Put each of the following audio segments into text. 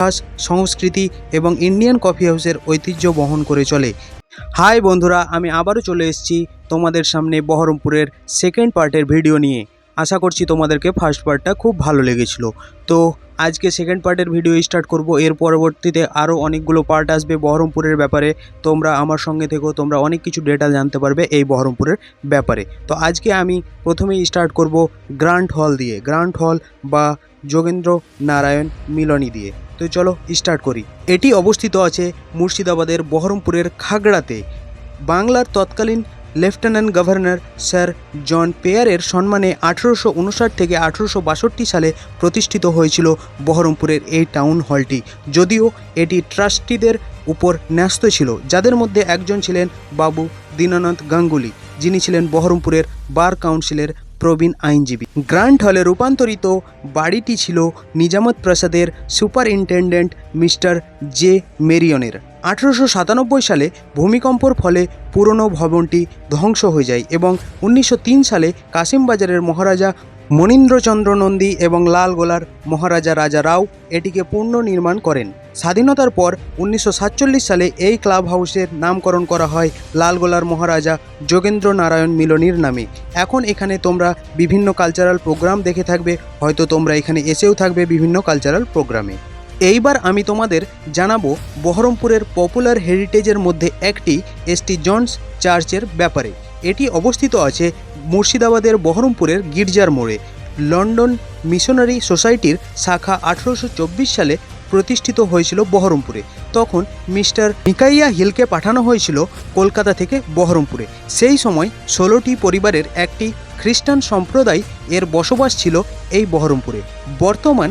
ইতিহাস, সংস্কৃতি এবং ইন্ডিয়ান কফি হাউসের ঐতিহ্য বহন করে চলে। হাই বন্ধুরা, আমি আবারও চলে এসেছি তোমাদের সামনে বহরমপুরের সেকেন্ড পার্টের ভিডিও নিয়ে। আশা করছি তোমাদেরকে ফার্স্ট পার্টটা খুব ভালো লেগেছিল। তো, আজকে সেকেন্ড পার্টের ভিডিও স্টার্ট করব। এর পরবর্তীতে আরও অনেকগুলো পার্ট আসবে বহরমপুরের ব্যাপারে। তোমরা আমার সঙ্গে থেকেও তোমরা অনেক কিছু ডেটা জানতে পারবে এই বহরমপুরের ব্যাপারে। তো, আজকে আমি প্রথমেই স্টার্ট করব গ্র্যান্ড হল দিয়ে। গ্র্যান্ড হল বা যোগেন্দ্র নারায়ণ মিলনী দিয়ে। তো চলো স্টার্ট করি। এটি অবস্থিত আছে মুর্শিদাবাদের বহরমপুরের খাগড়াতে। বাংলার তৎকালীন লেফটেন্যান্ট গভর্নর স্যার জন পেয়ারের সম্মানে আঠেরোশো উনষাট থেকে আঠেরোশো বাষট্টি সালে প্রতিষ্ঠিত হয়েছিল বহরমপুরের এই টাউন হলটি যদিও এটি ট্রাস্টিদের উপর ন্যস্ত ছিল, যাদের মধ্যে একজন ছিলেন বাবু দীনানাথ গাঙ্গুলি, যিনি ছিলেন বহরমপুরের বার কাউন্সিলের প্রবীণ আইনজীবী। গ্র্যান্ড হলে রূপান্তরিত বাড়িটি ছিল নিজামত প্রাসাদের সুপারিনটেন্ডেন্ট মিস্টার জে মেরিয়নের। আঠেরোশো সাতানব্বই সালে ভূমিকম্পর ফলে পুরনো ভবনটি ধ্বংস হয়ে যায় এবং উনিশশো তিন সালে কাশিমবাজারের মহারাজা মনীন্দ্রচন্দ্র নন্দী এবং লালগোলার মহারাজা রাজা রাও এটিকে পুনর্নির্মাণ করেন। স্বাধীনতার পর উনিশশো সাতচল্লিশ সালে এই ক্লাব হাউসের নামকরণ করা হয় লালগোলার মহারাজা যোগেন্দ্র নারায়ণ মিলনীর নামে। এখন এখানে তোমরা বিভিন্ন কালচারাল প্রোগ্রাম দেখে থাকবে, হয়তো তোমরা এখানে এসেও থাকবে বিভিন্ন কালচারাল প্রোগ্রামে এইবার আমি তোমাদের জানাব বহরমপুরের পপুলার হেরিটেজের মধ্যে একটি এসটি জনস চার্চের ব্যাপারে। এটি অবস্থিত আছে মুর্শিদাবাদের বহরমপুরের গির্জার মোড়ে। লন্ডন মিশনারি সোসাইটির শাখা আঠেরোশো সালে প্রতিষ্ঠিত হয়েছিল বহরমপুরে। তখন মিস্টার মিকাইয়া হিলকে পাঠানো হয়েছিল কলকাতা থেকে বহরমপুরে। সেই সময় ষোলোটি পরিবারের একটি খ্রিস্টান সম্প্রদায় এর বসবাস ছিল এই বহরমপুরে। বর্তমান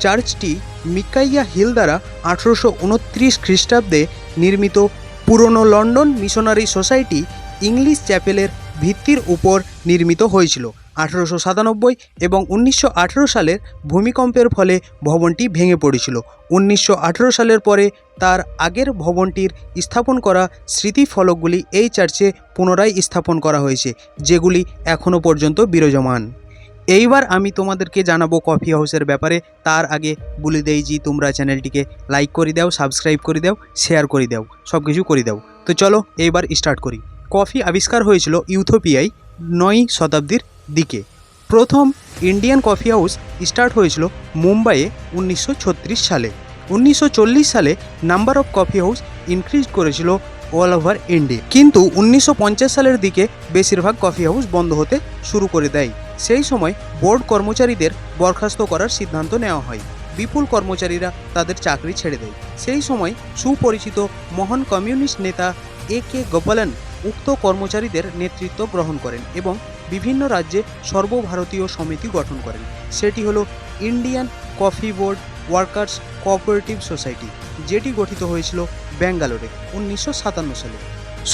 চার্চটি মিকাইয়া হিল দ্বারা আঠেরোশো উনত্রিশ খ্রিস্টাব্দে নির্মিত। পুরনো লন্ডন মিশনারি সোসাইটি ইংলিশ চ্যাপেলের ভিত্তির উপর নির্মিত হয়েছিল আঠেরোশো সাতানব্বই এবং উনিশশো আঠেরো সালের ভূমিকম্পের ফলে ভবনটি ভেঙে পড়েছিল। উনিশশো আঠেরো সালের পরে তার আগের ভবনটির স্থাপন করা স্মৃতিফলকগুলি এই চার্চে পুনরায় স্থাপন করা হয়েছে, যেগুলি এখনও পর্যন্ত বিরাজমান। এইবার আমি তোমাদেরকে জানাব কফি হাউসের ব্যাপারে। তার আগে বলে দেই যে, তোমরা চ্যানেলটিকে লাইক করে দাও, সাবস্ক্রাইব করে দাও, শেয়ার করে দাও সব কিছু করে দাও। তো চলো, এইবার স্টার্ট করি। কফি আবিষ্কার হয়েছিল ইউথোপিয়ায় নয় শতাব্দীর দিকে। প্রথম ইন্ডিয়ান কফি হাউস স্টার্ট হয়েছিল মুম্বাইয়ে উনিশশো ছত্রিশ সালে। উনিশশো চল্লিশ সালে number of coffee house increase করেছিল অল ওভার ইন্ডিয়া কিন্তু উনিশশো পঞ্চাশ সালের দিকে বেশিরভাগ কফি হাউস বন্ধ হতে শুরু করে দেয়। সেই সময় বোর্ড কর্মচারীদের বরখাস্ত করার সিদ্ধান্ত নেওয়া হয়। বিপুল কর্মচারীরা তাদের চাকরি ছেড়ে দেয়। সেই সময় সুপরিচিত মহান কমিউনিস্ট নেতা এ কে গোপালন উক্ত কর্মচারীদের নেতৃত্ব গ্রহণ করেন এবং বিভিন্ন রাজ্যে সর্বভারতীয় সমিতি গঠন করেন। সেটি হলো Indian coffee board workers cooperative society, যেটি গঠিত হয়েছিল ব্যাঙ্গালোরে উনিশশো সাতান্ন সালে।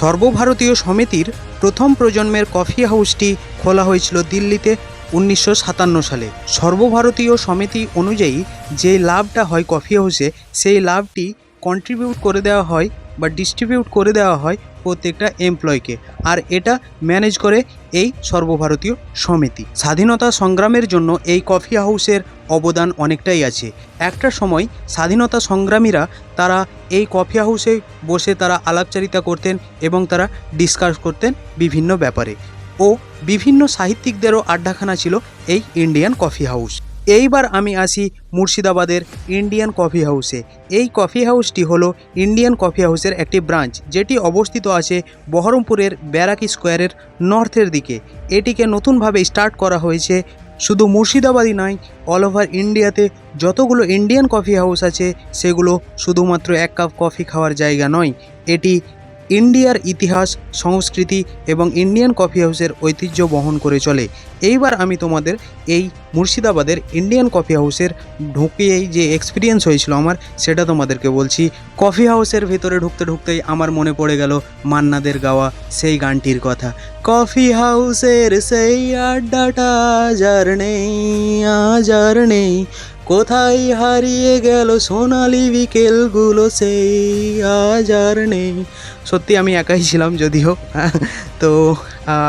সর্বভারতীয় সমিতির প্রথম প্রজন্মের কফি হাউসটি খোলা হয়েছিল দিল্লিতে উনিশশো সাতান্ন সালে। সর্বভারতীয় সমিতি অনুযায়ী যে লাভটা হয় কফি হাউসে, সেই লাভটি কন্ট্রিবিউট করে দেওয়া হয় বা ডিস্ট্রিবিউট করে দেওয়া হয় প্রত্যেকটা এমপ্লয়কে আর এটা ম্যানেজ করে এই সর্বভারতীয় সমিতি। স্বাধীনতা সংগ্রামের জন্য এই কফি হাউসের অবদান অনেকটাই আছে। একটা সময় স্বাধীনতা সংগ্রামীরা তারা এই কফি হাউসে বসে তারা আলাপচারিতা করতেন এবং তারা ডিসকাস করতেন বিভিন্ন ব্যাপারে। ও বিভিন্ন সাহিত্যিকদেরও আড্ডাখানা ছিল এই ইন্ডিয়ান কফি হাউস এইবার আমি আসি মুর্শিদাবাদের ইন্ডিয়ান কফি হাউসে এই কফি হাউসটি হলো ইন্ডিয়ান কফি হাউসের একটি ব্রাঞ্চ যেটি অবস্থিত আছে বহরমপুরের ব্যারাকি স্কোয়ারের নর্থের দিকে। এটিকে নতুনভাবে স্টার্ট করা হয়েছে শুধু মুর্শিদাবাদই নয় অল ওভার ইন্ডিয়াতে যতগুলো ইন্ডিয়ান কফি হাউস আছে, সেগুলো শুধুমাত্র এক কাপ কফি খাওয়ার জায়গা নয়। এটি ইন্ডিয়ার ইতিহাস, সংস্কৃতি এবং ইন্ডিয়ান কফি হাউসের ঐতিহ্য বহন করে চলে। এইবার আমি তোমাদের এই মুর্শিদাবাদের ইন্ডিয়ান কফি হাউসের ঢুকেই যে এক্সপিরিয়েন্স হয়েছিল আমার, সেটা তোমাদেরকে বলছি। কফি হাউসের ভেতরে ঢুকতে ঢুকতেই আমার মনে পড়ে গেল মান্নাদের গাওয়া সেই গানটির কথা। কফি হাউসের সেই আড্ডাটা যার নেই, আজ আর নেই। কোথায় হারিয়ে গেল সোনালি বিকেলগুলো সেই আজ আর নেই। সত্যি আমি একাই ছিলাম যদিও। তো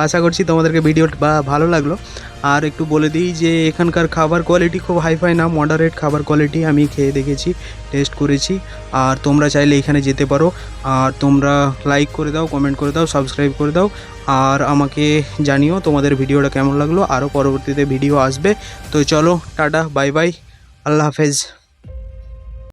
আশা করছি তোমাদেরকে ভিডিও বা ভালো লাগল। আর একটু বলে দিই যে, এখানকার খাবার কোয়ালিটি খুব হাইফাই না মডারেট খাবার কোয়ালিটি আমি খেয়ে দেখেছি টেস্ট করেছি। আর তোমরা চাইলে এখানে যেতে পারো। আর তোমরা লাইক করে দাও কমেন্ট করে দাও সাবস্ক্রাইব করে দাও। আর আমাকে জানিও তোমাদের ভিডিওটা কেমন লাগল। আরও পরবর্তীতে ভিডিও আসবে। তো চলো, টাটা বাই বাই আল্লাহ হাফেজ।